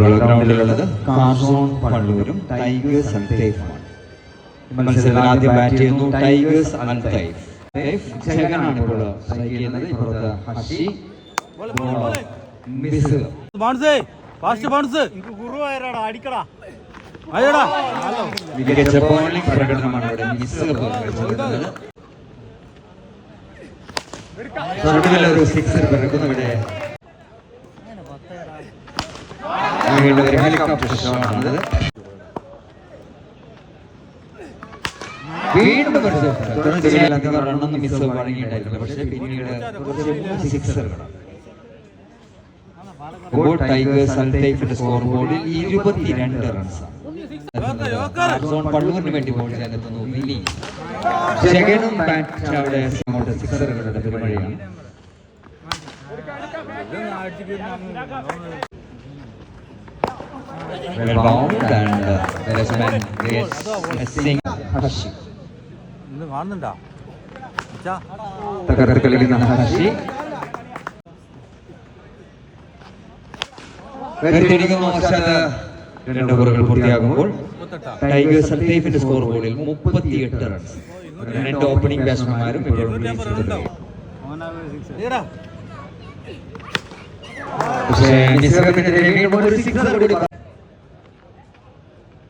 ഗ്രൗണ്ടിലുള്ളത് കാർസോൺ പള്ളൂരും tigers ആണ്. മത്സരത്തിൽ ആദ്യം ബാറ്റ് ചെയ്യുന്നു ടൈഗേഴ്സ് അൽത്തൈഫ് ജഗനാണ് ഇപ്പോൾ സ്ട്രൈക്ക് ചെയ്യുന്നത് ഇപ്പുറത്ത് ഹഷി. മിസ് ബൗൺസ് ഫാസ്റ്റ് ബൗൺസ് അടിക്കടാ. അയ്യടാ മികച്ച ബോളിംഗ് പ്രകടനമാണ് ഇവിടെ മിസ് ഒരു സിക്സർ പിറക്കുന്നു ഇവിടെ. വീണ്ടും ഒരു ഹെലികോപ്റ്റർ ഷോട്ടാണത് വീണ്ടും ഒരു അധികം റണ്ണൊന്നും മിസ് വഴങ്ങിയിട്ടായിരുന്നു പക്ഷേ പിന്നീട് കുറച്ച് സിക്സറുകളാണ് ഇപ്പോൾ ടൈഗേഴ്സ് അൽത്തൈഫിന്റെ സ്കോർ ബോർഡിൽ ഇരുപത്തിരണ്ട് റൺസാണ് സോൺ പള്ളൂരിന് വേണ്ടി ബോൾ ചെയ്യാനെത്തുന്നു വിനി ജഗനും ബാറ്റ് അവിടെ അങ്ങോട്ട് സിക്സറുകളുടെ പെരുമഴയാണ്. Well and uh, the batsman gets a single. ഇന്ന് കാണുന്നുണ്ടാ അച്ഛാ ഹർഷി വരുത്തിയിരിക്കുന്നു അർഷാദ് പൂർത്തിയാകുമ്പോൾ ടൈഗേഴ്സ് അൽത്തൈഫിന്റെ സ്കോർ ബോർഡിൽ മുപ്പത്തിയെട്ട് റൺസ് രണ്ട് ഓപ്പണിംഗ് ബാറ്റ്സ്മാൻമാരും. ഈടാ പക്ഷേ നിസർഗത്തിനെതിരെ വീണ്ടും ഒരു സിക്സർ കൂടി Another wicket. Another clear. ആ,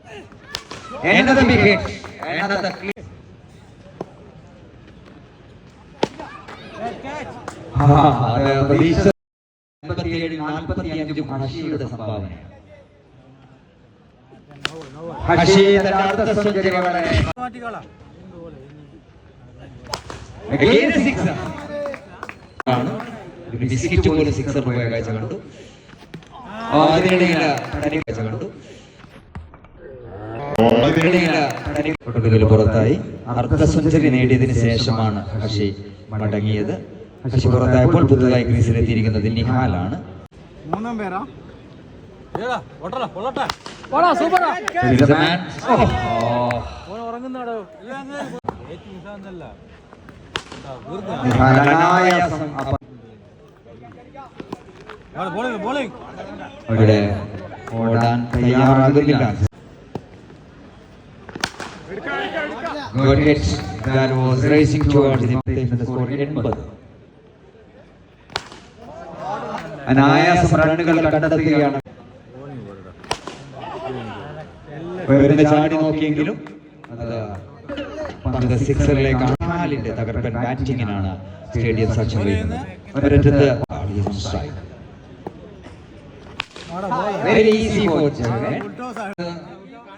അത് പ്രതീക്ഷ 57 45 ഹർഷിയുടെ സംഭാവനയാണ്. ഹർഷി തന്റെ അടുത്ത സെഞ്ചുറിയോടെ മാറ്റിക്കളാ. Again a ആണ്. ബിസ്ക്കറ്റ് പോലെ സിക്സർ പോയ കാഴ്ച കണ്ടു. അതിനിടയിൽ കാഴ്ച കണ്ടു. ഒടുവിൽ പുറത്തായി അർദ്ധ സെഞ്ചുറി നേടിയതിനു ശേഷമാണ് ഹഷി മടങ്ങിയത്. ഹഷി പുറത്തായപ്പോൾ പുതുതായി ക്രീസിലെത്തിയിരിക്കുന്നത് നിഹാലാണ്. മൂന്നാം പേരാ. അവിടെ ഓടാൻ കൊള്ളട്ടെ There is a man. Oh. ഓൻ ഉറങ്ങുന്നാടോ ഏറ്റവും നിസാന്നല്ല നിഹാൽ അനായാസം അപ്പ- ബോളിംഗ് ബോളിംഗ് അവിടെ ഓടാൻ തയ്യാറാകുന്നില്ല Good hit. That was racing towards the the score 80. അനായാസം റണ്ണുകൾ കണ്ടെത്തുകയാണ് ചാടി നോക്കിയെങ്കിലും അത് പന്ത് സിക്സറിലേക്കാണ് നാലിന്റെ തകർപ്പൻ ബാറ്റിങ്ങിനാണ് സ്റ്റേഡിയം സാക്ഷ്യം വഹിക്കുന്നത് ഒരറ്റത്ത് വെരി ഈസി ജഗൻ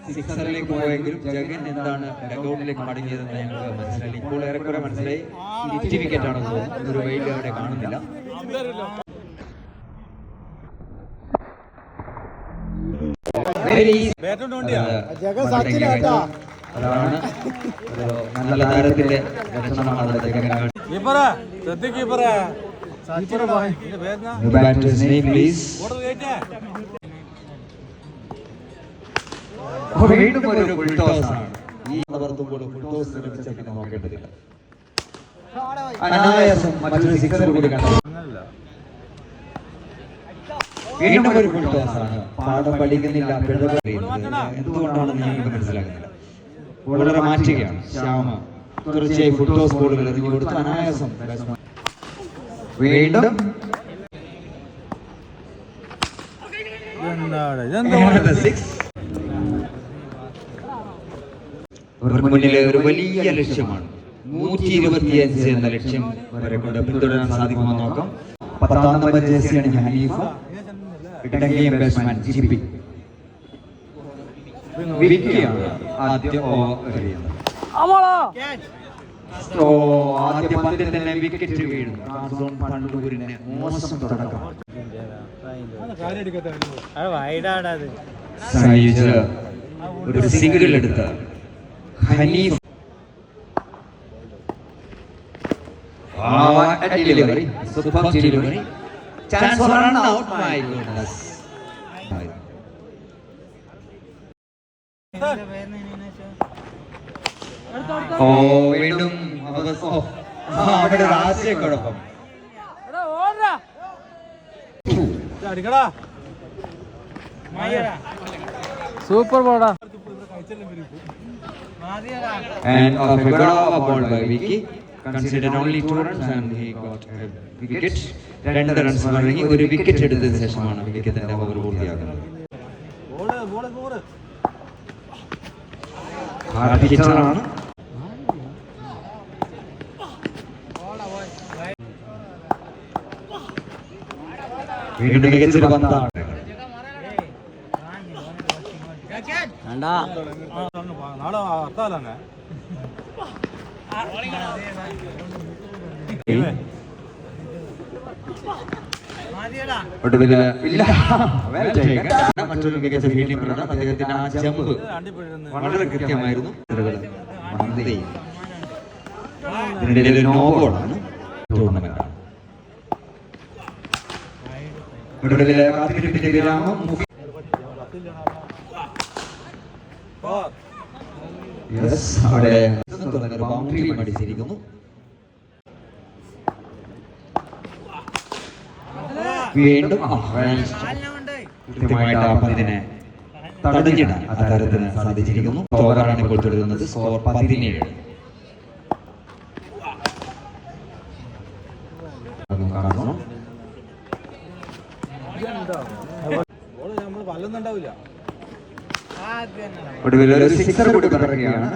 സിക്സറിലേക്ക് പോയെങ്കിലും ജഗൻ എന്താണ് ഡഗൌട്ടിലേക്ക് മടങ്ങിയതെന്ന് ഞങ്ങൾക്ക് മനസ്സിലായി ഇപ്പോൾ ഏറെക്കുറെ മനസ്സിലായി. ഹിറ്റ് വിക്കറ്റ് ആണെന്ന് തോന്നുന്നു. ഒരു വെയിൽ അവിടെ കാണുന്നില്ല. അതാണ് നല്ല താരത്തിന്റെ ലക്ഷണമാണ് ജഗൻ വീണ്ടും ഒരു ഫുൾ ടോസ് ആണ്. ഈ വളർത്തുമ്പോൾ ഫുൾ ടോസ് ലഭിച്ചെങ്ങനെ നോക്കേണ്ടതില്ല. അനായാസം മറ്റൊരു സിക്സർ കൂടി കണ്ടു. വീണ്ടും ഒരു ഫുൾ ടോസ് ആണ്. പാഠം പഠിക്കുന്നില്ല എന്തുകൊണ്ടാണെന്ന് ഞങ്ങൾക്ക് മനസ്സിലാകുന്നില്ല വളരെ മാറ്റുകയാണ് ശ്യാമ തീർച്ചയായും ഫുൾ ടോസ് ബോളുകൾ എറിഞ്ഞു കൊടുത്ത് അനായാസം. വീണ്ടും എന്താണ് മുന്നിലെ ഒരു വലിയ ലക്ഷ്യമാണ്. നൂറ്റി ഇരുപത്തിയഞ്ച് എന്ന ലക്ഷ്യം വരെ കൊണ്ട് പിന്തുടരാൻ സാധിക്കുമെന്ന് നോക്കാം. പത്താം നമ്പർ ജേസിയാണ് ഹനീഫ ഇടങ്കയും ബാറ്റ്സ്മാൻ ജി പി വിക്കിയാണ് ആദ്യ ഓവർ എറിയുന്നത് ഓ ആദ്യ പന്തിൽ തന്നെ വിക്കറ്റ് പണ്ടൂരിന് മോശം തുടക്കം. സൈജ് ഒരു സിംഗിൾ എടുത്ത. ഹനീഫ്. സൂപ്പർ ബോർഡാ ഓ, അവിടെ super And a Figueroa ball by Vicky. Considered only two runs and he got a wicket. രണ്ട് റൺസ് വഴങ്ങി ഒരു വിക്കറ്റ് എടുത്തതിന് ശേഷമാണ് വിക്കി തന്റെ ഓവർ ബോൾ ഹാർഡ് ഹിറ്ററാണ് വീണ്ടും മികച്ചൊരു പന്താണ്. നാളെ അത്താലാണ് ഒടുവിൽ ഇല്ല. മറ്റൊരു മികച്ച ഫീൽഡിംഗ് അദ്ദേഹത്തിന്റെ ആ ജമ്പ് വളരെ കൃത്യമായിരുന്നു. ഇതിനിടയിൽ ഒരു നോ ബോളാണ് ടൂർണമെന്റ് ഒടുവിൽ കാത്തിരിപ്പിന്റെ വിരാമം അവിടെ തുറന്നൊരു ബൗണ്ടറി അടിച്ചിരിക്കുന്നു വീണ്ടും കൃത്യമായിട്ട് ആ പന്തിനെ തടഞ്ഞിടാൻ അതാരത്തിന് സാധിച്ചിരിക്കുന്നു. ഓവറാണ് ഇപ്പോൾ തുടരുന്നത്. സ്കോർ പതിനേഴ്. കാണുന്നു കാണണം. ബോൾ നമ്മൾ വല്ലുന്നുണ്ടാവില്ല ഒടുവിൽ ഒരു സിക്സർ കൂടി പറയുകയാണ്.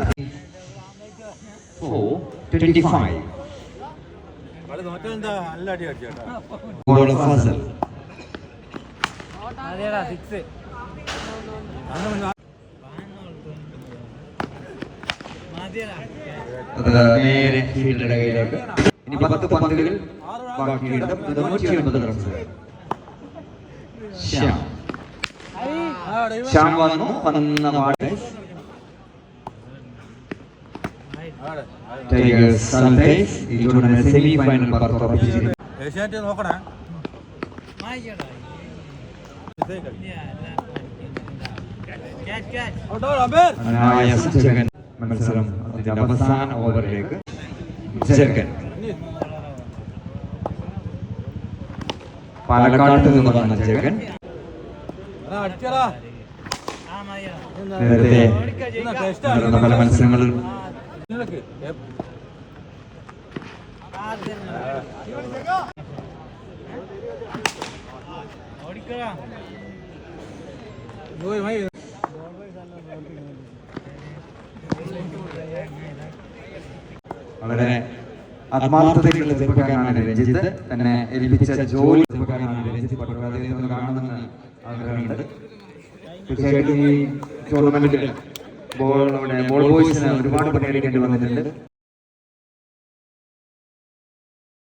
നേരെ ഫീൽഡറുടെ കയ്യിലേക്ക്. ഇനി പത്ത് പന്തുകളിൽ ബാക്കിയുണ്ട് നൂറ്റി ഒൻപത് റൺസ് ശ്യാം. ശ്യാം വന്നു വന്ന പാടെ ഏഷ്യാനെറ്റ് നോക്കണേ. മത്സരം അതിന്റെ അവസാന ഓവറിലേക്ക് ജഗൻ പാലക്കാട്ട് നിന്ന് വന്ന ജഗൻ അടിച്ചടാ. നേരത്തെ നടന്ന പല മത്സരങ്ങളിൽ നിനക്ക് പോയി മൈ വളരെ ആത്മാർത്ഥതയുള്ള ചെറുപ്പക്കാരനാണ് രഞ്ജിത്ത്. തന്നെ ഏൽപ്പിച്ച ജോലി ചെറുപ്പക്കാരനാണ് രഞ്ജിത്ത്. പട്ടുകാരെ കാണണമെന്ന് ആഗ്രഹമുണ്ട്. തീർച്ചയായിട്ടും ഈ ടൂർണമെന്റിൽ ബോൾ ബോൾ ബോയ്സിന് ഒരുപാട് പണിയെടുക്കേണ്ടി വന്നിട്ടുണ്ട്.